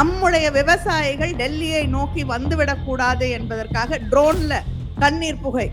நம்முடைய விவசாயிகள் டெல்லியை நோக்கி வந்துவிடக்கூடாது என்பதற்காக ட்ரோன்ல கண்ணீர் புகை.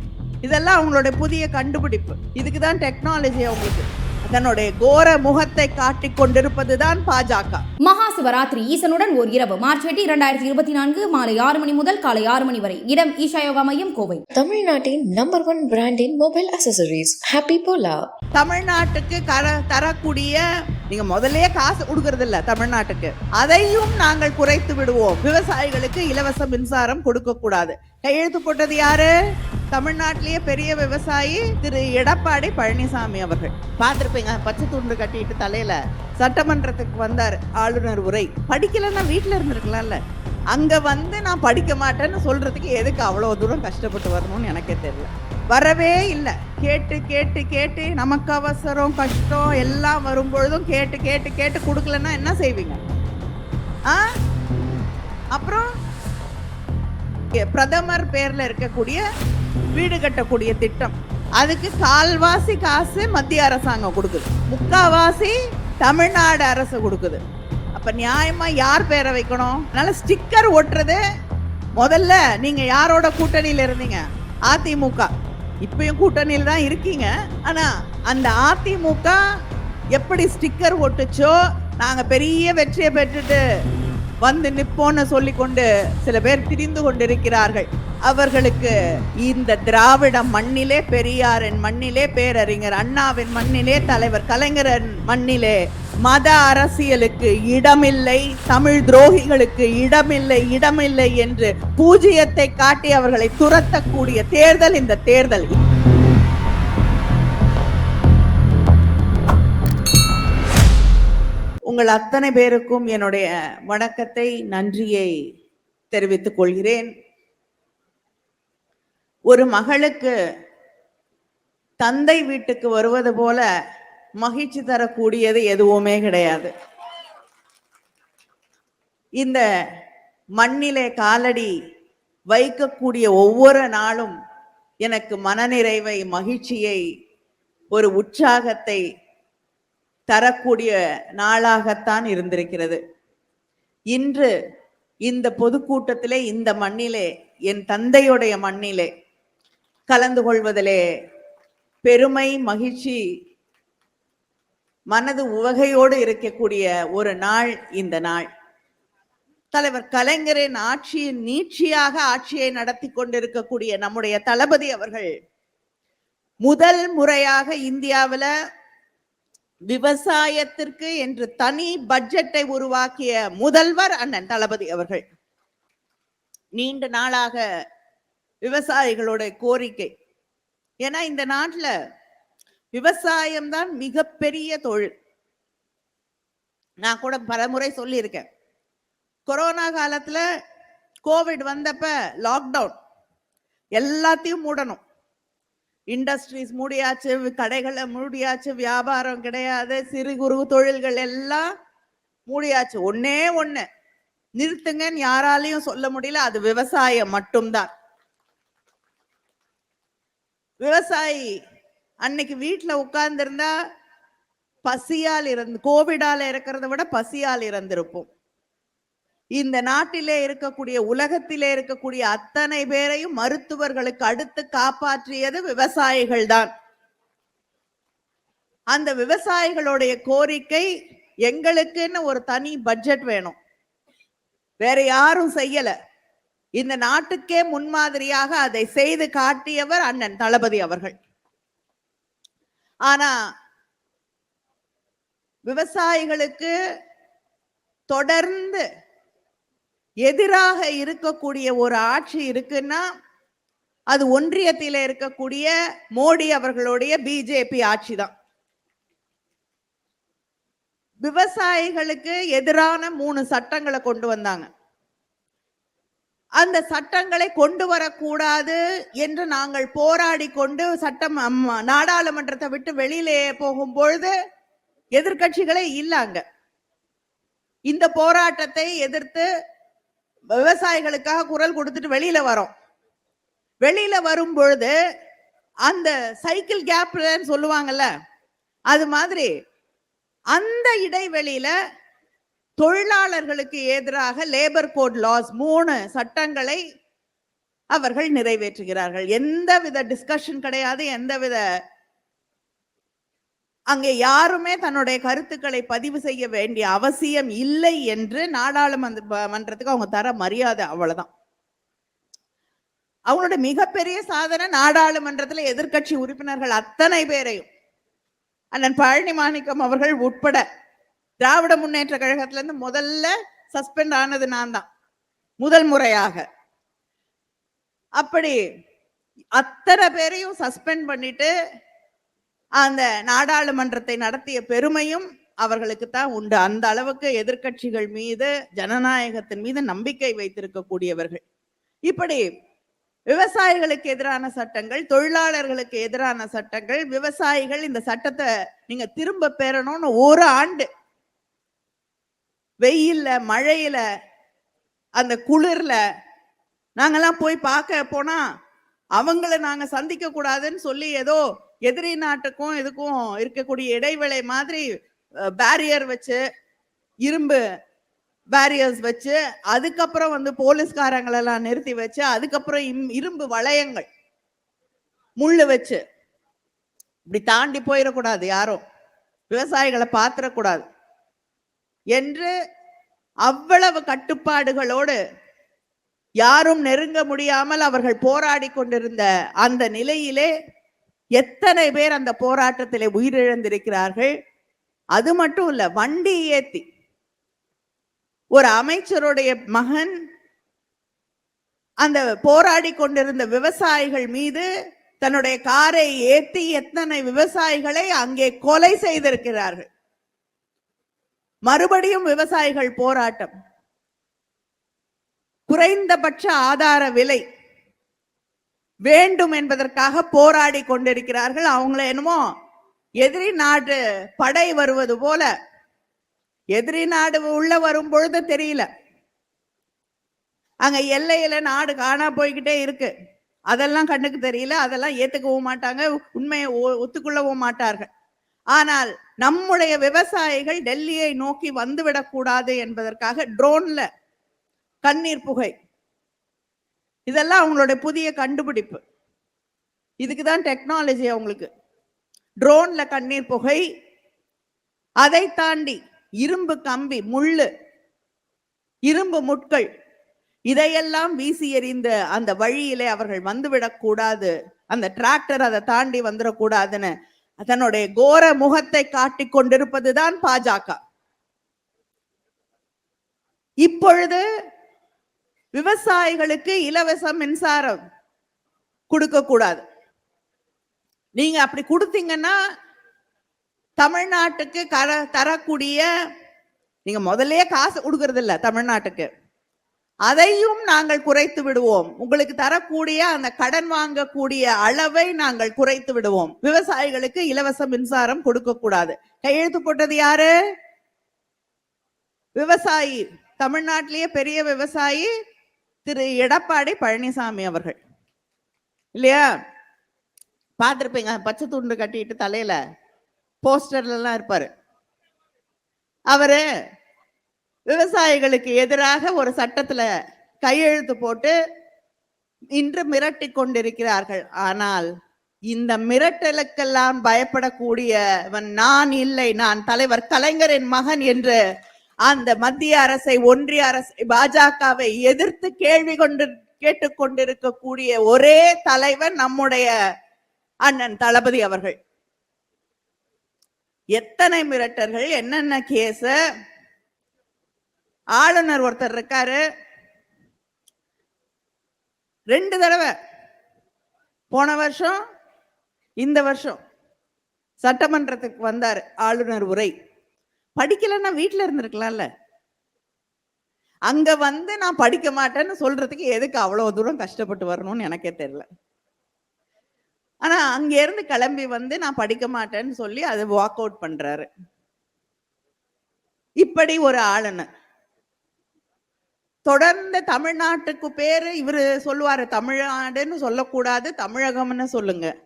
இதெல்லாம் அவங்களுடைய புதிய கண்டுபிடிப்பு. இதுக்கு தான் டெக்னாலஜி அவங்களுக்கு தன்னுடைய கோர முகத்தை காட்டிக் கொண்டிருப்பதுதான் பாஜக. மகா சிவராத்திரி ஈசனுடன் ஓர் இரவு. மார்ச் எட்டு இரண்டாயிரத்தி இருபத்தி நான்கு மாலை ஆறு மணி முதல் காலை ஆறு மணி வரை. இடம் ஈஷா யோகா மையம் கோவை. தமிழ்நாட்டின் நம்பர் ஒன் பிராண்டின் மொபைல் அசசரிஸ் ஹாப்பி போலா தமிழ்நாட்டுக்கு கர தரக்கூடிய நீங்க முதல்லயே காசு கொடுக்கறது இல்ல தமிழ்நாட்டுக்கு. அதையும் நாங்கள் குறைத்து விடுவோம். விவசாயிகளுக்கு இலவச மின்சாரம் கொடுக்க கூடாது. கையெழுத்து போட்டது யாரு? தமிழ்நாட்டிலேயே பெரிய விவசாயி திரு எடப்பாடி பழனிசாமி அவர்கள். பார்த்துருப்பீங்க பச்சை துண்டு கட்டிட்டு தலையில சட்டமன்றத்துக்கு வந்தார் ஆளுநர் உரை. படிக்கலைன்னா வீட்டில் இருந்திருக்கலாம்ல. அங்க வந்து நான் படிக்க மாட்டேன்னு சொல்றதுக்கு எதுக்கு அவ்வளோ தூரம் கஷ்டப்பட்டு வரணும்னு எனக்கே தெரியல. வரவே இல்லை. கேட்டு கேட்டு கேட்டு நமக்கு அவசரம் கஷ்டம் எல்லாம் வரும்பொழுதும் கேட்டு கேட்டு கேட்டு கொடுக்கலன்னா என்ன செய்வீங்க? ஆ? அப்புறம்? பிரதமர் பேர்ல இருக்கக்கூடிய வீடு கட்டக்கூடிய திட்டம். அதுக்கு கால்வாசி காசு மத்திய அரசாங்கம் கொடுக்குது. முக்காவாசி தமிழ்நாடு அரசு கொடுக்குது. அப்ப நியாயமா யார் பேரை வைக்கணும்? அதனால ஸ்டிக்கர் ஒட்டுறது முதல்ல நீங்க யாரோட கூட்டணியில இருந்தீங்க? அதிமுக. இப்பயும் கூட்டணியில் தான் இருக்கீங்க. ஆனா அந்த அதிமுக எப்படி ஸ்டிக்கர் ஒட்டுச்சோ நாங்க பெரிய வெற்றியை பெற்றுட்டு வந்து நிப்போன்னு சொல்லிக்கொண்டு சில பேர் திரிந்து கொண்டிருக்கிறார்கள். அவர்களுக்கு இந்த திராவிட மண்ணிலே பெரியாரின் மண்ணிலே பேரறிஞர் அண்ணாவின் மண்ணிலே தலைவர் கலைஞரின் மண்ணிலே மத அரசியலுக்கு இடமில்லை தமிழ் துரோகிகளுக்கு இடமில்லை இடமில்லை என்று பூஜ்ஜியத்தை காட்டி அவர்களை துரத்தக்கூடிய தேர்தல் இந்த தேர்தல். உங்கள் அத்தனை பேருக்கும் என்னுடைய வணக்கத்தை நன்றியை தெரிவித்துக் கொள்கிறேன். ஒரு மகளுக்கு தந்தை வீட்டுக்கு வருவது போல மகிழ்ச்சி தரக்கூடியது எதுவுமே கிடையாது. இந்த மண்ணிலே காலடி வைக்கக்கூடிய ஒவ்வொரு நாளும் எனக்கு மனநிறைவை மகிழ்ச்சியை ஒரு உற்சாகத்தை தரக்கூடிய நாளாகத்தான் இருந்திருக்கிறது. இன்று இந்த பொதுக்கூட்டத்திலே இந்த மண்ணிலே என் தந்தையுடைய மண்ணிலே கலந்து கொள்வதிலே பெருமை மகிழ்ச்சி மனது உவகையோடு இருக்கக்கூடிய ஒரு நாள் இந்த நாள். தலைவர் கலைஞரின் ஆட்சியின் நீட்சியாக ஆட்சியை நடத்தி கொண்டிருக்கக்கூடிய நம்முடைய தளபதி அவர்கள் முதல் முறையாக இந்தியாவில் விவசாயத்திற்கு என்று தனி பட்ஜெட்டை உருவாக்கிய முதல்வர் அண்ணன் தளபதி அவர்கள். நீண்ட நாளாக விவசாயிகளோட கோரிக்கை. ஏன்னா இந்த நாட்டுல விவசாயம்தான் மிகப்பெரிய தொழில். நான் கூட பலமுறை சொல்லியிருக்கேன். கொரோனா காலத்தில் கோவிட் வந்தப்ப லாக்டவுன் எல்லாத்தையும் மூடணும். இண்டஸ்ட்ரீஸ் மூடியாச்சு கடைகளை மூடியாச்சு வியாபாரம் கிடையாது சிறு குறு தொழில்கள் எல்லாம் மூடியாச்சு. ஒன்னே ஒண்ணு. நிறுத்துங்கன்னு யாராலையும் சொல்ல முடியல அது விவசாயம் மட்டும்தான். விவசாயி அன்னைக்கு வீட்டுல உட்கார்ந்திருந்தா பசியால் இறந்து கோவிடால இருக்கிறத விட பசியால் இறந்திருப்போம். இந்த நாட்டிலே இருக்கக்கூடிய உலகத்திலே இருக்கக்கூடிய அத்தனை பேரையும் மருத்துவர்களுக்கு அடுத்து காப்பாற்றியது விவசாயிகள் தான். அந்த விவசாயிகளுடைய கோரிக்கை எங்களுக்குன்னு ஒரு தனி பட்ஜெட் வேணும். வேற யாரும் செய்யல. இந்த நாட்டுக்கே முன்மாதிரியாக அதை செய்து காட்டியவர் அண்ணன் தளபதி அவர்கள். ஆனா விவசாயிகளுக்கு தொடர்ந்து எதிராக இருக்கக்கூடிய ஒரு ஆட்சி இருக்குன்னா அது ஒன்றியத்தில் இருக்கக்கூடிய மோடி அவர்களுடைய பிஜேபி ஆட்சி தான் விவசாயிகளுக்கு எதிரான மூணு சட்டங்களை கொண்டு வந்தாங்க. அந்த சட்டங்களை கொண்டு வரக்கூடாது என்று நாங்கள் போராடி கொண்டு சட்டம் நாடாளுமன்றத்தை விட்டு வெளியிலே போகும்பொழுது எதிர்க்கட்சிகளே இல்லாங்க இந்த போராட்டத்தை எதிர்த்து விவசாயிகளுக்காக குரல் கொடுத்துட்டு வெளியில வரோம். வெளியில வரும் பொழுது அந்த சைக்கிள் கேப்லன்னு சொல்லுவாங்கல்ல அது மாதிரி அந்த இடைவெளியில தொழிலாளர்களுக்கு எதிராக லேபர் கோட் லாஸ் மூணு சட்டங்களை அவர்கள் நிறைவேற்றுகிறார்கள். எந்த வித டிஸ்கஷன் கிடையாது எந்த வித அங்கே யாருமே தன்னுடைய கருத்துக்களை பதிவு செய்ய வேண்டிய அவசியம் இல்லை என்று நாடாளுமன்ற ப- மன்றத்துக்கு அவங்க தர மரியாதை அவ்வளவுதான். அவங்களோட மிகப்பெரிய சாதனை நாடாளுமன்றத்துல எதிர்க்கட்சி உறுப்பினர்கள் அத்தனை பேரையும். அண்ணன் பழனி மாணிக்கம் அவர்கள் உட்பட திராவிட முன்னேற்ற கழகத்துல இருந்து முதல்ல சஸ்பெண்ட் ஆனது நான் தான் முதல் முறையாக. அப்படி அத்தனை பேரையும் சஸ்பெண்ட் பண்ணிட்டு அந்த நாடாளுமன்றத்தை நடத்திய பெருமையும் அவர்களுக்கு தான் உண்டு. அந்த அளவுக்கு எதிர்க்கட்சிகள் மீது ஜனநாயகத்தின் மீது நம்பிக்கை வைத்திருக்கக்கூடியவர்கள். இப்படி விவசாயிகளுக்கு எதிரான சட்டங்கள் தொழிலாளர்களுக்கு எதிரான சட்டங்கள் விவசாயிகள் இந்த சட்டத்தை நீங்க திரும்ப பெறணும்னு ஒரு ஆண்டு வெயில்ல மழையில அந்த குளிர்ல நாங்கெல்லாம் போய் பார்க்க போனா அவங்கள நாங்க சந்திக்க கூடாதுன்னு சொல்லி ஏதோ எதிரி நாட்டுக்கும் இதுக்கும் இருக்கக்கூடிய இடைவேளை மாதிரி பேரியர் வச்சு இரும்பு பேரியர்ஸ் வச்சு அதுக்கப்புறம் வந்து போலீஸ்காரங்களெல்லாம் நிறுத்தி வச்சு அதுக்கப்புறம் இம்- இரும்பு வளையங்கள் முள்ளு வச்சு. இப்படி தாண்டி போயிடக்கூடாது யாரும். விவசாயிகளை பாத்திரக்கூடாது என்று அவ்வளவு கட்டுப்பாடுகளோடு யாரும் நெருங்க முடியாமல் அவர்கள் போராடி கொண்டிருந்த அந்த நிலையிலே எத்தனை பேர் அந்த போராட்டத்திலே உயிரிழந்திருக்கிறார்கள்? அது மட்டும் இல்ல வண்டி ஏத்தி. ஒரு அமைச்சருடைய மகன் அந்த போராடி கொண்டிருந்த விவசாயிகள் மீது தன்னுடைய காரை ஏத்தி எத்தனை விவசாயிகளை அங்கே கொலை செய்திருக்கிறார்கள். மறுபடியும் விவசாயிகள் போராட்டம். குறைந்தபட்ச ஆதார விலை வேண்டும் என்பதற்காக போராடி கொண்டிருக்கிறார்கள். அவங்கள என்னமோ எதிரி நாடு படை வருவது போல எதிரி நாடு உள்ள வரும் பொழுது தெரியல. அங்க எல்லையில நாடு காணா போய்கிட்டே இருக்கு. அதெல்லாம் கண்ணுக்கு தெரியல. அதெல்லாம் ஏத்துக்கவும் மாட்டாங்க. உண்மையை ஒ- ஒத்துக்கொள்ளவும் மாட்டார்கள். ஆனால் நம்முடைய விவசாயிகள் டெல்லியை நோக்கி வந்துவிடக்கூடாது என்பதற்காக ட்ரோன்ல கண்ணீர் புகை. இதெல்லாம் அவங்களுடைய புதிய கண்டுபிடிப்பு. இதுக்கு தான் டெக்னாலஜி அவங்களுக்கு ட்ரோன்ல கண்ணீர் புகை அதை தாண்டி இரும்பு கம்பி முள்ளு இரும்பு முட்கள் இதையெல்லாம் வீசி எறிந்த அந்த வழியிலே அவர்கள் வந்துவிடக் கூடாது. அந்த டிராக்டர் அதை தாண்டி வந்துடக்கூடாதுன்னு தன்னுடைய கோர முகத்தை காட்டிக் கொண்டிருப்பதுதான் பாஜக. இப்பொழுது விவசாயிகளுக்கு இலவச மின்சாரம் கொடுக்க கூடாது. நீங்க அப்படி கொடுத்தீங்கன்னா தமிழ்நாட்டுக்கு கர தரக்கூடிய நீங்க முதல்லயே காசு கொடுக்கறது இல்ல தமிழ்நாட்டுக்கு. அதையும் நாங்கள் குறைத்து விடுவோம். உங்களுக்கு தரக்கூடிய அந்த கடன் வாங்கக்கூடிய அளவை நாங்கள் குறைத்து விடுவோம். விவசாயிகளுக்கு இலவச மின்சாரம் கொடுக்க கூடாது. கையெழுத்து போட்டது யாரு? விவசாயி. தமிழ்நாட்டிலேயே பெரிய விவசாயி திரு எடப்பாடி பழனிசாமி அவர்கள். இல்லையா? பார்த்துருப்பீங்க பச்சை துண்டு கட்டிட்டு தலையில போஸ்டர்லாம் இருப்பார் இருப்பாரு. அவரு விவசாயிகளுக்கு எதிராக ஒரு சட்டத்துல கையெழுத்து போட்டு இன்று மிரட்டி கொண்டிருக்கிறார்கள். ஆனால் இந்த மிரட்டலுக்கெல்லாம் பயப்படக்கூடியவன் நான் இல்லை. நான் தலைவர் கலைஞரின் மகன் என்று அந்த மத்திய அரசை ஒன்றிய அரசை பாஜகவை எதிர்த்து கேள்வி கொண்டு கேட்டுக்கொண்டிருக்கக்கூடிய ஒரே தலைவர் நம்முடைய அண்ணன் தளபதி அவர்கள். எத்தனை மிரட்டர்கள் என்னென்ன கேஸ் ஆளுநர் ஒருத்தர் இருக்காரு. ரெண்டு தடவை. போன வருஷம் இந்த வருஷம் சட்டமன்றத்துக்கு வந்தார் ஆளுநர் உரை. படிக்கலைன்னா வீட்டில் இருந்திருக்கலாம்ல. அங்க வந்து நான் படிக்க மாட்டேன்னு சொல்றதுக்கு எதுக்கு அவ்வளவு தூரம் கஷ்டப்பட்டு வரணும்னு எனக்கே தெரியல. ஆனா அங்க இருந்து கிளம்பி வந்து நான் படிக்க மாட்டேன்னு சொல்லி அதை வாக் அவுட் பண்றாரு. இப்படி ஒரு ஆளுன்னு. தொடர்ந்து தமிழ்நாட்டுக்கு பேரு இவரு சொல்லுவாரு தமிழ்நாடுன்னு சொல்லக்கூடாது தமிழகம்னு சொல்லுங்க.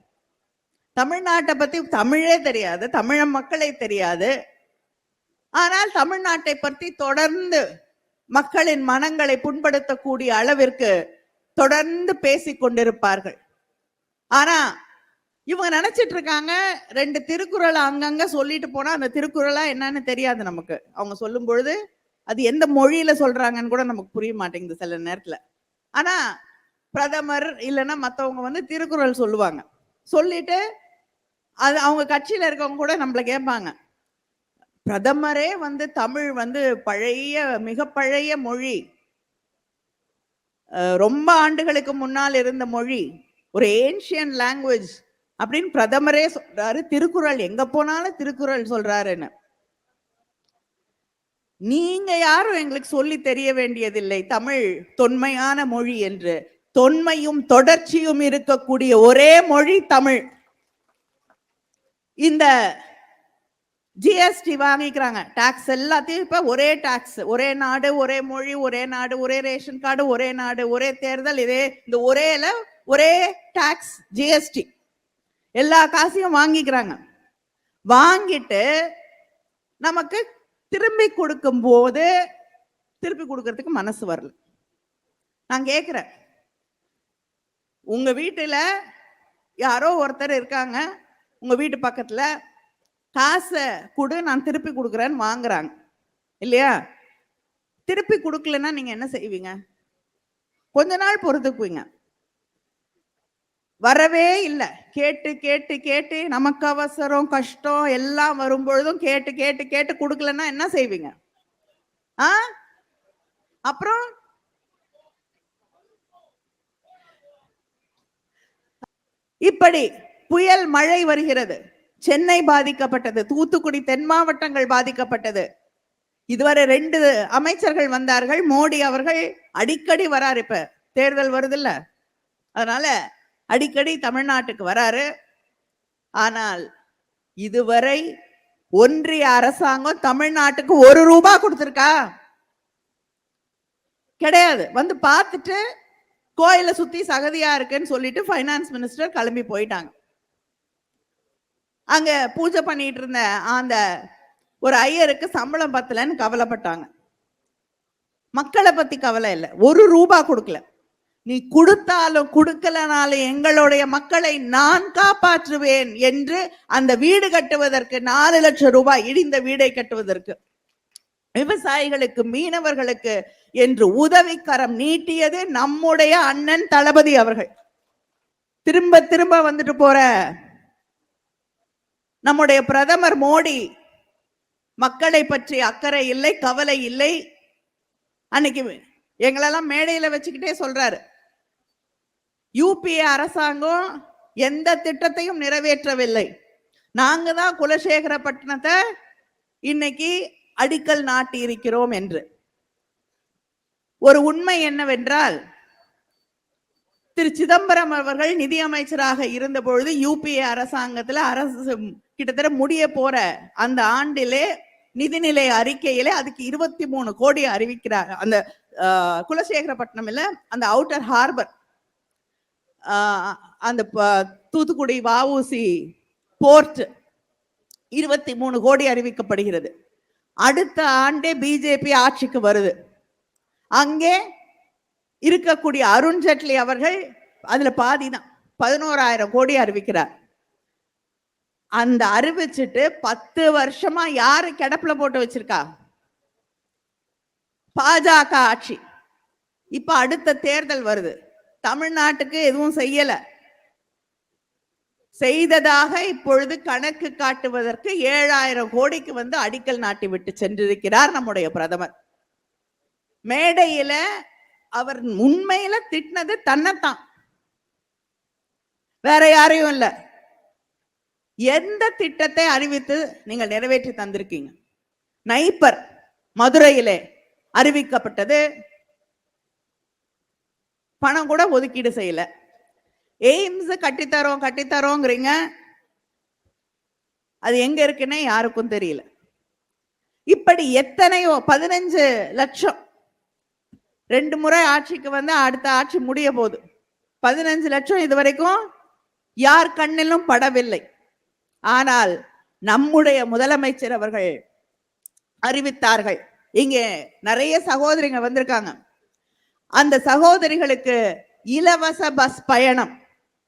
தமிழ்நாட்டை பத்தி தமிழே தெரியாது தமிழ மக்களே தெரியாது. ஆனால் தமிழ்நாட்டை பற்றி தொடர்ந்து மக்களின் மனங்களை புண்படுத்தக்கூடிய அளவிற்கு தொடர்ந்து பேசி கொண்டிருப்பார்கள். ஆனா இவங்க நினைச்சிட்டு இருக்காங்க ரெண்டு திருக்குறளை அங்கங்க சொல்லிட்டு போனா அந்த திருக்குறளா என்னன்னு தெரியாது நமக்கு. அவங்க சொல்லும் பொழுது அது எந்த மொழியில சொல்றாங்கன்னு கூட நமக்கு புரிய மாட்டேங்குது சில நேரத்துல. ஆனா பிரதமர் இல்லைன்னா மற்றவங்க வந்து திருக்குறள் சொல்லுவாங்க. சொல்லிட்டு அது அவங்க கட்சியில இருக்கவங்க கூட நம்மள கேட்பாங்க. பிரதமரே வந்து தமிழ் வந்து பழைய மிக பழைய மொழி. அஹ் ரொம்ப ஆண்டுகளுக்கு முன்னால் இருந்த மொழி. ஒரு ஏன்ஷியன் லாங்குவேஜ் அப்படின்னு பிரதமரே சொல்றாரு. திருக்குறள் எங்க போனாலும் திருக்குறள் சொல்றாருன்னு. நீங்க யாரும் எங்களுக்கு சொல்லி தெரிய வேண்டியதில்லை. தமிழ் தொன்மையான மொழி என்று. தொன்மையும் தொடர்ச்சியும் இருக்கக்கூடிய ஒரே மொழி தமிழ். இந்த ஜிஎஸ்டி வாங்கிக்கிறாங்க. டாக்ஸ் எல்லாத்தையும் இப்போ ஒரே டாக்ஸ் ஒரே நாடு ஒரே மொழி ஒரே நாடு ஒரே ரேஷன் கார்டு ஒரே நாடு ஒரே தேர்தல் இதே இந்த ஒரேல ஒரே டாக்ஸ் ஜிஎஸ்டி எல்லா காசையும் வாங்கிக்கிறாங்க. வாங்கிட்டு நமக்கு திரும்பி கொடுக்கும் போது திருப்பி கொடுக்கறதுக்கு மனசு வரல. நான் கேட்குறேன் உங்க வீட்டில் யாரோ ஒருத்தர் இருக்காங்க. உங்க வீட்டு பக்கத்தில் காசை கொடு நான் திருப்பி கொடுக்குறேன்னு வாங்குறாங்க. இல்லையா? திருப்பி கொடுக்கலன்னா நீங்க என்ன செய்வீங்க? கொஞ்ச நாள் பொறுத்துக்குவீங்க. வரவே இல்லை. கேட்டு கேட்டு கேட்டு நமக்கு அவசரம் கஷ்டம் எல்லாம் வரும்பொழுதும் கேட்டு கேட்டு கேட்டு கொடுக்கலன்னா என்ன செய்வீங்க? ஆ? அப்புறம்? இப்படி புயல் மழை வருகிறது. சென்னை பாதிக்கப்பட்டது தூத்துக்குடி தென் மாவட்டங்கள் பாதிக்கப்பட்டது. இதுவரை ரெண்டு அமைச்சர்கள் வந்தார்கள். மோடி அவர்கள் அடிக்கடி வராரு இப்ப. தேர்தல் வருதுல்ல. அதனால அடிக்கடி தமிழ்நாட்டுக்கு வராரு. ஆனால் இதுவரை ஒன்றிய அரசாங்கம் தமிழ்நாட்டுக்கு ஒரு ரூபா கொடுத்துருக்கா? கிடையாது. வந்து பார்த்துட்டு கோயிலை சுத்தி சகதியா இருக்குன்னு சொல்லிட்டு ஃபைனான்ஸ் மினிஸ்டர் கிளம்பி போயிட்டாங்க. அங்க பூஜை பண்ணிட்டு இருந்த அந்த ஒரு ஐயருக்கு சம்பளம் பத்தலன்னு கவலைப்பட்டாங்க. மக்களை பத்தி கவலை இல்லை. ஒரு ரூபா கொடுக்கல. நீ கொடுத்தாலும் கொடுக்கலனாலும் எங்களுடைய மக்களை நான் காப்பாற்றுவேன் என்று அந்த வீடு கட்டுவதற்கு நாலு லட்சம் ரூபாய் இடிந்த வீடை கட்டுவதற்கு விவசாயிகளுக்கு மீனவர்களுக்கு என்று உதவிக்கரம் நீட்டியது நம்முடைய அண்ணன் தளபதி அவர்கள். திரும்ப திரும்ப வந்துட்டு போற நம்முடைய பிரதமர் மோடி மக்களை பற்றி அக்கறை இல்லை கவலை இல்லை. அன்னைக்கு எங்களெல்லாம் மேடையில வச்சுக்கிட்டே சொல்றாரு. யூபிஏ அரசாங்கம் எந்த திட்டத்தையும் நிறைவேற்றவில்லை. நாங்க தான் குலசேகரப்பட்டினத்தை இன்னைக்கு அடிக்கல் நாட்டி இருக்கிறோம் என்று. ஒரு உண்மை என்னவென்றால் திரு சிதம்பரம் அவர்கள் நிதியமைச்சராக இருந்த பொழுது யூபிஏ அரசாங்கத்துல அரசு கிட்டத்தட்ட முடிய போற அந்த ஆண்டிலே நிதிநிலை அறிக்கையிலே அதுக்கு இருபத்தி மூணு கோடி அறிவிக்கிறார். அந்த ஆஹ், குலசேகரப்பட்டினம் இல்ல அந்த அவுட்டர் ஹார்பர் அந்த ப- தூத்துக்குடி வஉசி போர்ட் இருபத்தி மூணு கோடி அறிவிக்கப்படுகிறது. அடுத்த ஆண்டே பிஜேபி ஆட்சிக்கு வருது. அங்கே இருக்கக்கூடிய அருண் ஜேட்லி அவர்கள் அதுல பாதி தான் பதினோராயிரம் கோடி அறிவிக்கிறார். அந்த அறிவிச்சிட்டு பத்து வருஷமா யாரு கிடப்புல போட்டு வச்சிருக்கா? பாஜக ஆட்சி. இப்ப அடுத்த தேர்தல் வருது. தமிழ்நாட்டுக்கு எதுவும் செய்யல. செய்ததாக இப்பொழுது கணக்கு காட்டுவதற்கு ஏழாயிரம் கோடிக்கு வந்து அடிக்கல் நாட்டி விட்டு சென்றிருக்கிறார் நம்முடைய பிரதமர். மேடையில அவர் உண்மையில திட்டினது தன்னைத்தான். வேற யாரையும் இல்லை. எந்த திட்டத்தை அறிவித்து நீங்கள் நிறைவேற்றி தந்திருக்கீங்க? நைப்பர் மதுரையிலே அறிவிக்கப்பட்டது. பணம் கூட ஒதுக்கீடு செய்யல. எய்ம்ஸ் கட்டித்தரோம் கட்டித்தரோங்கிறீங்க. அது எங்க இருக்குன்னே யாருக்கும் தெரியல. இப்படி எத்தனையோ பதினஞ்சு லட்சம். ரெண்டு முறை ஆட்சிக்கு வந்து அடுத்த ஆட்சி முடிய போகுது. பதினஞ்சு லட்சம் இது வரைக்கும் யார் கண்ணிலும் படவில்லை. ஆனால் நம்முடைய முதலமைச்சர் அவர்கள் அறிவித்தார்கள். இங்கே நிறைய சகோதரிங்க வந்திருக்காங்க. அந்த சகோதரிகளுக்கு இலவச பஸ் பயணம்.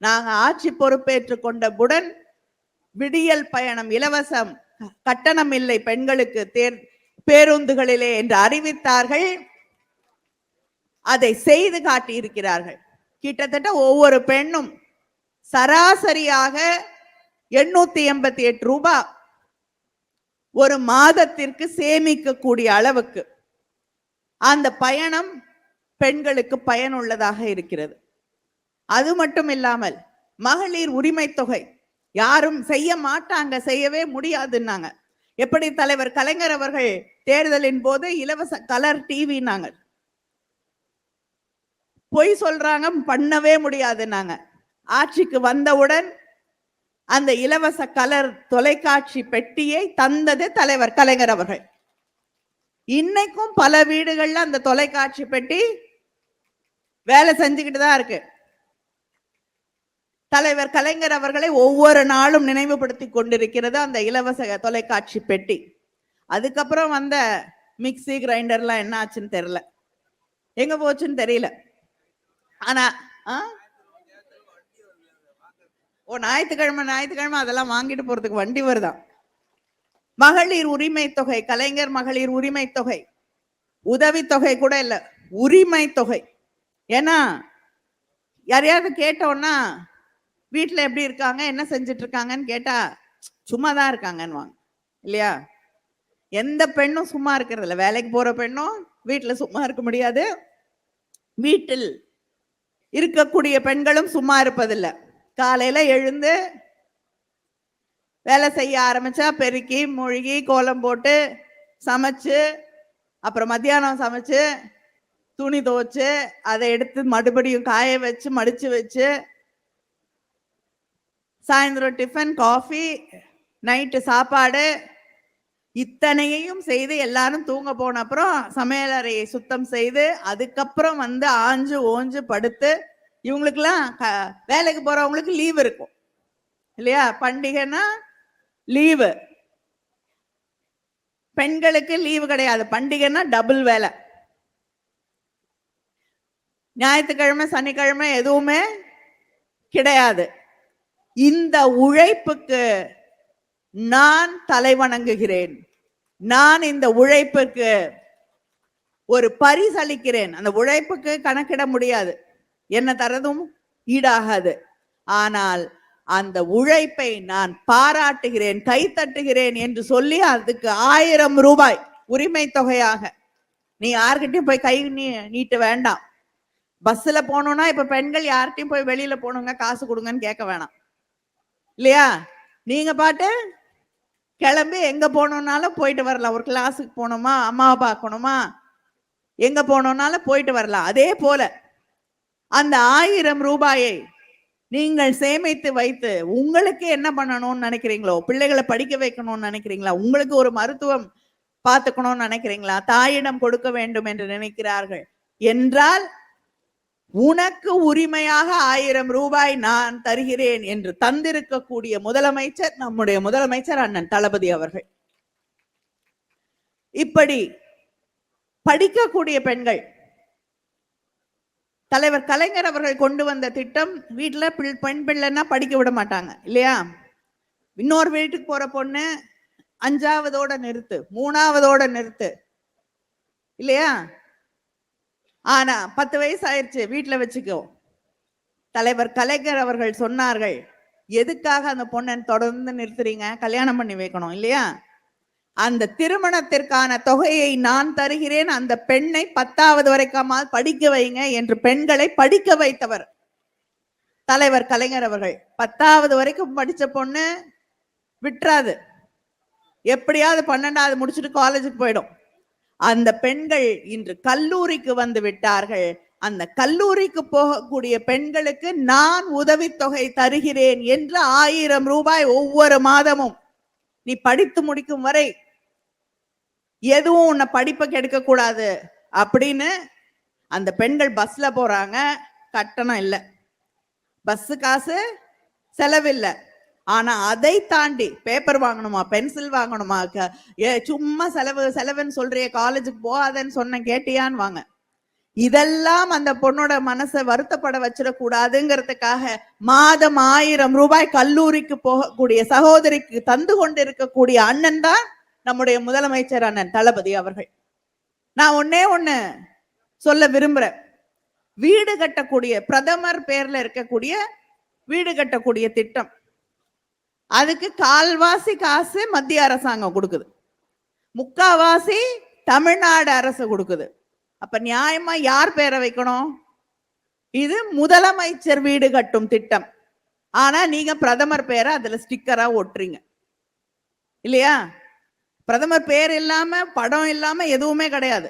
நாங்க ஆட்சி பொறுப்பேற்று கொண்டவுடன் விடியல் பயணம் இலவசம் கட்டணம் இல்லை பெண்களுக்கு தேர் பேருந்துகளிலே என்று அறிவித்தார்கள். அதை செய்து காட்டியிருக்கிறார்கள். கிட்டத்தட்ட ஒவ்வொரு பெண்ணும் சராசரியாக எண்ணூத்தி எண்பத்தி எட்டு ரூபாய் ஒரு மாதத்திற்கு சேமிக்கக்கூடிய அளவுக்கு அந்த பயணம் பெண்களுக்கு பயனுள்ளதாக இருக்கிறது. அது மட்டும் இல்லாமல் மகளிர் உரிமை தொகை யாரும் செய்ய மாட்டாங்க செய்யவே முடியாதுன்னாங்க. எப்படி தலைவர் கலைஞர் அவர்கள் தேர்தலின் போது இலவச கலர் டிவினாங்க பொய் சொல்றாங்க பண்ணவே முடியாதுன்னாங்க. ஆட்சிக்கு வந்தவுடன் அந்த இலவச கலர் தொலைக்காட்சி பெட்டியை தந்தது தலைவர் கலைஞர் அவர்கள். இன்னைக்கும் பல வீடுகள்ல அந்த தொலைக்காட்சி பெட்டி வேலை செஞ்சுக்கிட்டு தான் இருக்கு. தலைவர் கலைஞர் அவர்களை ஒவ்வொரு நாளும் நினைவுபடுத்தி கொண்டிருக்கிறது அந்த இலவச தொலைக்காட்சி பெட்டி. அதுக்கப்புறம் வந்த மிக்சி கிரைண்டர்லாம் என்ன ஆச்சுன்னு தெரியல. எங்க போச்சுன்னு தெரியல. ஆனா ஆ? ஓ ஞாயிற்றுக்கிழமை ஞாயிற்றுக்கிழமை அதெல்லாம் வாங்கிட்டு போறதுக்கு வண்டி வருதான் மகளிர் உரிமை தொகை கலைஞர் மகளிர் உரிமை தொகை உதவித்தொகை கூட இல்லை உரிமை தொகை. ஏன்னா யாரையாவது கேட்டோன்னா வீட்டில் எப்படி இருக்காங்க என்ன செஞ்சுட்டு இருக்காங்கன்னு கேட்டா சும்மா தான் இருக்காங்கன்னு வாங்க இல்லையா? எந்த பெண்ணும் சும்மா இருக்கிறது இல்லை. வேலைக்கு போற பெண்ணும் வீட்டில் சும்மா இருக்க முடியாது. வீட்டில் இருக்கக்கூடிய பெண்களும் சும்மா இருப்பதில்லை. காலையில எழுந்து வேலை செய்ய ஆரம்பிச்சா பெருக்கி மூழ்கி கோலம் போட்டு சமைச்சு அப்புறம் மத்தியானம் சமைச்சு துணி துவைச்சு அதை எடுத்து மறுபடியும் காய வச்சு மடிச்சு வச்சு சாயந்தரம் டிஃபன் காஃபி நைட்டு சாப்பாடு இத்தனையையும் செய்து எல்லாரும் தூங்க போன அப்புறம் சமையலறையை சுத்தம் செய்து அதுக்கப்புறம் வந்து ஆஞ்சு ஓஞ்சு படுத்து இவங்களுக்கெல்லாம் க- வேலைக்கு போறவங்களுக்கு லீவ் இருக்கும். இல்லையா? பண்டிகைன்னா லீவு பெண்களுக்கு லீவு கிடையாது. பண்டிகைன்னா டபுள் வேலை. ஞாயிற்றுக்கிழமை சனிக்கிழமை எதுவுமே கிடையாது. இந்த உழைப்புக்கு நான் தலை வணங்குகிறேன். நான் இந்த உழைப்புக்கு ஒரு பரிசளிக்கிறேன். அந்த உழைப்புக்கு கணக்கிட முடியாது. என்ன தரதும்? ஈடாகாது. ஆனால் அந்த உழைப்பை நான் பாராட்டுகிறேன் கைத்தட்டுகிறேன் என்று சொல்லி அதுக்கு ஆயிரம் ரூபாய் உரிமை தொகையாக. நீ யார்கிட்டயும் போய் கை நீ நீட்ட வேண்டாம். பஸ்ல போகணும்னா இப்ப பெண்கள் யார்கிட்டயும் போய் வெளியில போகணுங்க காசு கொடுங்கன்னு கேட்க வேணாம். இல்லையா? நீங்க பாட்டு கிளம்பி எங்க போகணுன்னாலும் போயிட்டு வரலாம். ஒரு கிளாஸுக்கு போகணுமா? அம்மாவை பார்க்கணுமா? எங்க போகணுன்னாலும் போயிட்டு வரலாம். அதே போல அந்த ஆயிரம் ரூபாயை நீங்கள் சேமித்து வைத்து உங்களுக்கு என்ன பண்ணணும்னு நினைக்கிறீங்களோ பிள்ளைகளை படிக்க வைக்கணும்னு நினைக்கிறீங்களா உங்களுக்கு ஒரு மருத்துவம் பார்த்துக்கணும்னு நினைக்கிறீங்களா தாயிடம் கொடுக்க வேண்டும் என்று நினைக்கிறார்கள் என்றால் உனக்கு உரிமையாக ஆயிரம் ரூபாய் நான் தருகிறேன் என்று தந்திருக்கக்கூடிய முதலமைச்சர் நம்முடைய முதலமைச்சர் அண்ணன் தளபதி அவர்கள். இப்படி படிக்கக்கூடிய பெண்கள் தலைவர் கலைஞர் அவர்கள் கொண்டு வந்த திட்டம் வீட்டில் பிள்- பெண் பிள்ளைன்னா படிக்க விட மாட்டாங்க இல்லையா? இன்னொரு வீட்டுக்கு போகிற பொண்ணு அஞ்சாவதோட நிறுத்து மூணாவதோட நிறுத்து இல்லையா? ஆனா பத்து வயசு ஆயிடுச்சு வீட்டில் வச்சுக்கோ. தலைவர் கலைஞர் அவர்கள் சொன்னார்கள் எதுக்காக அந்த பொண்ணை தொடர்ந்து நிறுத்துறீங்க? கல்யாணம் பண்ணி வைக்கணும் இல்லையா? அந்த திருமணத்திற்கான தொகையை நான் தருகிறேன். அந்த பெண்ணை பத்தாவது வரைக்காம படிக்க வைங்க என்று பெண்களை படிக்க வைத்தவர். தலைவர் கலைஞர் அவர்கள். பத்தாவது வரைக்கும் படிச்ச பொண்ணு விட்டுறாது. எப்படியாவது பன்னெண்டாவது முடிச்சுட்டு காலேஜுக்கு போயிடும். அந்த பெண்கள் இன்று கல்லூரிக்கு வந்து விட்டார்கள். அந்த கல்லூரிக்கு போகக்கூடிய பெண்களுக்கு நான் உதவித்தொகை தருகிறேன் என்று ஆயிரம் ரூபாய் ஒவ்வொரு மாதமும். நீ படித்து முடிக்கும் வரை எதுவும் உன்னை படிப்பை கெடுக்கக்கூடாது. அப்படின்னு அந்த பெண்கள் பஸ்ல போறாங்க. கட்டணம் இல்லை. பஸ்ஸு காசு செலவில்லை. ஆனா அதை தாண்டி பேப்பர் வாங்கணுமா பென்சில் வாங்கணுமா ஏ, சும்மா செலவு செலவுன்னு சொல்றிய காலேஜுக்கு போகாதன்னு சொன்ன கேட்டியான்னு வாங்க. இதெல்லாம் அந்த பொண்ணோட மனசை வருத்தப்பட வச்சிடக்கூடாதுங்கிறதுக்காக மாதம் ஆயிரம் ரூபாய் கல்லூரிக்கு போகக்கூடிய சகோதரிக்கு தந்து கொண்டு இருக்கக்கூடிய அண்ணன் தான் நம்முடைய முதலமைச்சர் அண்ணன் தளபதி அவர்கள். நான் ஒன்னே ஒண்ணு சொல்ல விரும்புறேன். வீடு கட்டக்கூடிய பிரதமர் பேர்ல இருக்கக்கூடிய வீடு கட்டக்கூடிய திட்டம். அதுக்கு கால்வாசி காசு மத்திய அரசாங்கம் கொடுக்குது. முக்காவாசி தமிழ்நாடு அரசு கொடுக்குது. அப்ப நியாயமா யார் பேரை வைக்கணும்? இது முதலமைச்சர் வீடு கட்டும் திட்டம். ஆனா நீங்க பிரதமர் பேரை அதுல ஸ்டிக்கரா ஒட்டுறீங்க. இல்லையா? பிரதமர் பேர் இல்லாம படம் இல்லாம எதுவுமே கிடையாது.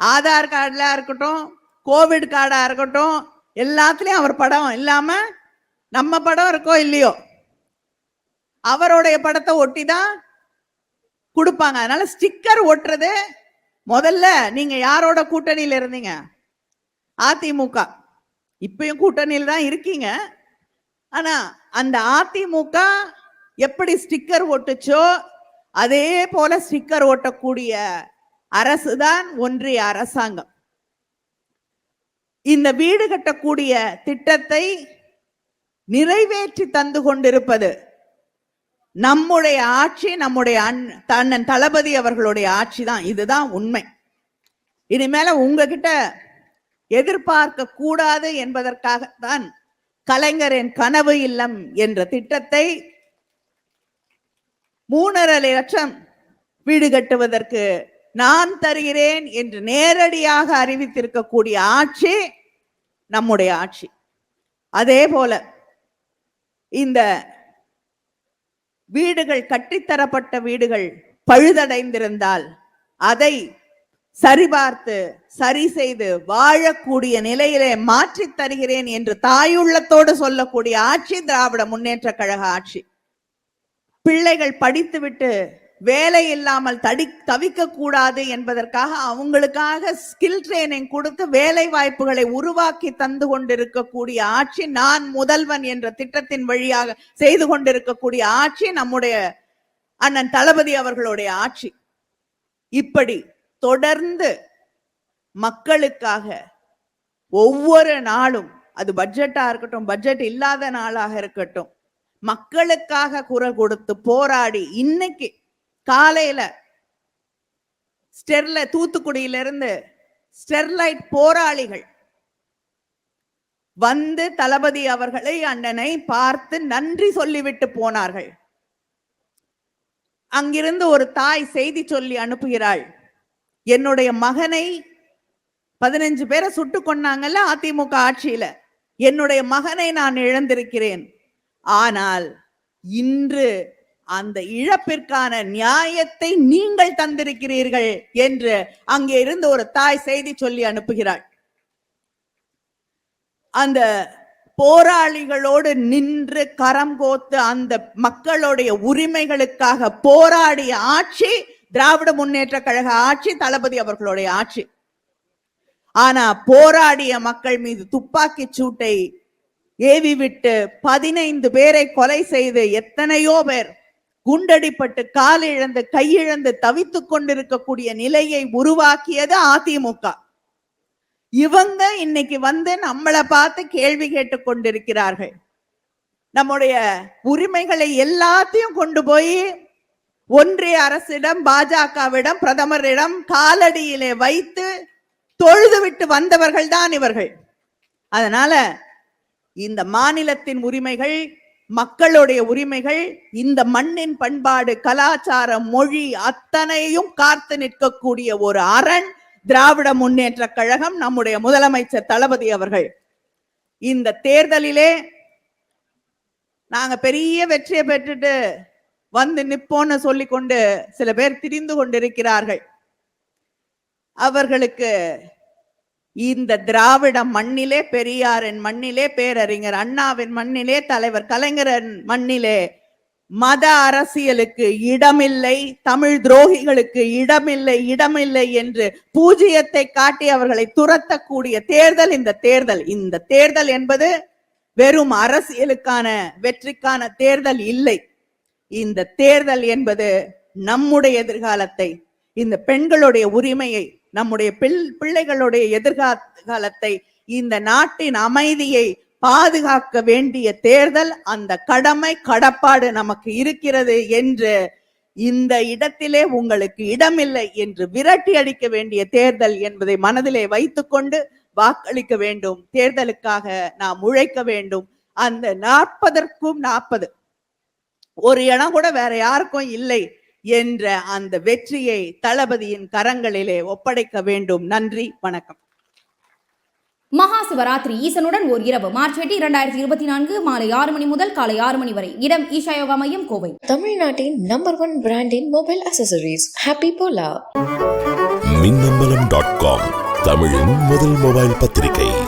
ஆதார் கார்டா இருக்கட்டும் கோவிட் கார்டா இருக்கட்டும் எல்லாத்துலயும் அவர் படம் இல்லாம நம்ம படம் இருக்கோ இல்லையோ அவருடைய படத்தை ஒட்டி தான் கொடுப்பாங்க. அதனால ஸ்டிக்கர் ஒட்டுறது முதல்ல நீங்க யாரோட கூட்டணியில இருந்தீங்க? அதிமுக. இப்பயும் கூட்டணியில் தான் இருக்கீங்க. ஆனா அந்த அதிமுக எப்படி ஸ்டிக்கர் ஒட்டுச்சோ அதே போல ஸ்டிக்கர் ஓட்டக்கூடிய அரசு தான் ஒன்றிய அரசாங்கம். இந்த வீடு கட்டக்கூடிய திட்டத்தை நிறைவேற்றி தந்து கொண்டிருப்பது நம்முடைய ஆட்சி நம்முடைய அண்ணன் தளபதி அவர்களுடைய ஆட்சி தான் இதுதான் உண்மை. இனிமேல உங்ககிட்ட எதிர்பார்க்க கூடாது என்பதற்காகத்தான் கலைஞரின் கனவு இல்லம் என்ற திட்டத்தை மூணரை லட்சம் வீடு கட்டுவதற்கு நான் தருகிறேன் என்று நேரடியாக அறிவித்திருக்கக்கூடிய ஆட்சி நம்முடைய ஆட்சி. அதே போல இந்த வீடுகள் கட்டித்தரப்பட்ட வீடுகள் பழுதடைந்திருந்தால் அதை சரிபார்த்து சரி செய்து வாழக்கூடிய நிலையிலே மாற்றித் தருகிறேன் என்று தாயுள்ளத்தோடு சொல்லக்கூடிய ஆட்சி திராவிட முன்னேற்ற கழக ஆட்சி. பிள்ளைகள் படித்துவிட்டு வேலை இல்லாமல் தடி தவிக்க கூடாது என்பதற்காக அவங்களுக்காக ஸ்கில் ட்ரைனிங் கொடுத்து வேலை வாய்ப்புகளை உருவாக்கி தந்து கொண்டிருக்கக்கூடிய ஆட்சி நான் முதல்வன் என்ற திட்டத்தின் வழியாக செய்து கொண்டிருக்கக்கூடிய ஆட்சி நம்முடைய அண்ணன் தளபதி அவர்களுடைய ஆட்சி. இப்படி தொடர்ந்து மக்களுக்காக ஒவ்வொரு நாளும் அது பட்ஜெட்டா இருக்கட்டும் பட்ஜெட் இல்லாத நாளாக இருக்கட்டும் மக்களுக்காக குரல் கொடுத்து போராடி இன்னைக்கு காலையில ஸ்டெர்ல தூத்துக்குடியிலிருந்து ஸ்டெர்லைட் போராளிகள் வந்து தளபதி அவர்களை அண்ணனை பார்த்து நன்றி சொல்லிவிட்டு போனார்கள். அங்கிருந்து ஒரு தாய் செய்தி சொல்லி அனுப்புகிறாள். என்னுடைய மகனை பதினஞ்சு பேரை சுட்டு கொன்னாங்கல்ல அதிமுக ஆட்சியில. என்னுடைய மகனை நான் இழந்திருக்கிறேன். ஆனால் இன்று அந்த இழப்பிற்கான நியாயத்தை நீங்கள் தந்திருக்கிறீர்கள் என்று அங்கே இருந்து ஒரு தாய் செய்தி சொல்லி அனுப்புகிறாள். அந்த போராளிகளோடு நின்று கரம் கோத்து அந்த மக்களுடைய உரிமைகளுக்காக போராடிய ஆட்சி திராவிட முன்னேற்ற கழக ஆட்சி தளபதி அவர்களுடைய ஆட்சி. ஆனா போராடிய மக்கள் மீது துப்பாக்கி சூட்டை ஏவி விட்டு பதினைந்து பேரை கொலை செய்து எத்தனையோ பேர் குண்டடிப்பட்டு கால் இழந்து கையிழந்து தவித்துக் கொண்டிருக்கக்கூடிய நிலையை உருவாக்கியது அதிமுக. இவங்க இன்னைக்கு வந்து நம்மளை பார்த்து கேள்வி கேட்டு கொண்டிருக்கிறார்கள். நம்முடைய உரிமைகளை எல்லாத்தையும் கொண்டு போய் ஒன்றிய அரசிடம் பாஜகவிடம் பிரதமரிடம் காலடியிலே வைத்து தொழுது விட்டு வந்தவர்கள் தான் இவர்கள். அதனால இந்த மாநிலத்தின் உரிமைகள் மக்களுடைய உரிமைகள் இந்த மண்ணின் பண்பாடு கலாச்சாரம் மொழி அத்தனையும் காத்து நிற்கக்கூடிய ஒரு அரண் திராவிட முன்னேற்ற கழகம் நம்முடைய முதலமைச்சர் தளபதி அவர்கள். இந்த தேர்தலிலே நாங்க பெரிய வெற்றியை பெற்றுட்டு வந்து நிப்போன்னு சொல்லிக்கொண்டு சில பேர் திரிந்து கொண்டிருக்கிறார்கள். அவர்களுக்கு இந்த திராவிட மண்ணிலே பெரியாரின் மண்ணிலே பேரறிஞர் அண்ணாவின் மண்ணிலே தலைவர் கலைஞரின் மண்ணிலே மத அரசியலுக்கு இடமில்லை தமிழ் துரோகிகளுக்கு இடமில்லை இடமில்லை என்று பூஜ்ஜியத்தை காட்டி அவர்களை துரத்தக்கூடிய தேர்தல் இந்த தேர்தல். இந்த தேர்தல் என்பது வெறும் அரசியலுக்கான வெற்றிக்கான தேர்தல் இல்லை. இந்த தேர்தல் என்பது நம்முடைய எதிர்காலத்தை இந்த பெண்களுடைய உரிமையை நம்முடைய பிள்- பிள்ளைகளுடைய எதிர்காலத்தை இந்த நாட்டின் அமைதியை பாதுகாக்க வேண்டிய தேர்தல் அந்த கடமை கடப்பாடு நமக்கு இருக்கிறது என்று இந்த இடத்திலே உங்களுக்கு இடமில்லை என்று விரட்டி அடிக்க வேண்டிய தேர்தல் என்பதை மனதிலே வைத்துக்கொண்டு வாக்களிக்க வேண்டும். தேர்தலுக்காக நாம் உழைக்க வேண்டும். அந்த நாற்பதற்கும் நாற்பது. ஒரு இடம் கூட வேற யாருக்கும் இல்லை. என்ற அந்த வெற்றியை தளபதியின் கரங்களிலே ஒப்படைக்க வேண்டும். நன்றி வணக்கம். மகா சிவராத்திரி ஈசனுடன் ஓர் இரவு. மார்ச் எட்டு இரண்டாயிரத்தி இருபத்தி நான்கு மாலை ஆறு மணி முதல் காலை ஆறு மணி வரை. இடம் ஈஷா யோகா மையம் கோவை. தமிழ்நாட்டின் நம்பர் ஒன் பிராண்டின் மொபைல் அசசரிஸ் ஹாப்பி போலா மின்னம்பலம் டாட் காம் தமிழின் முதல் மொபைல் பத்திரிகை.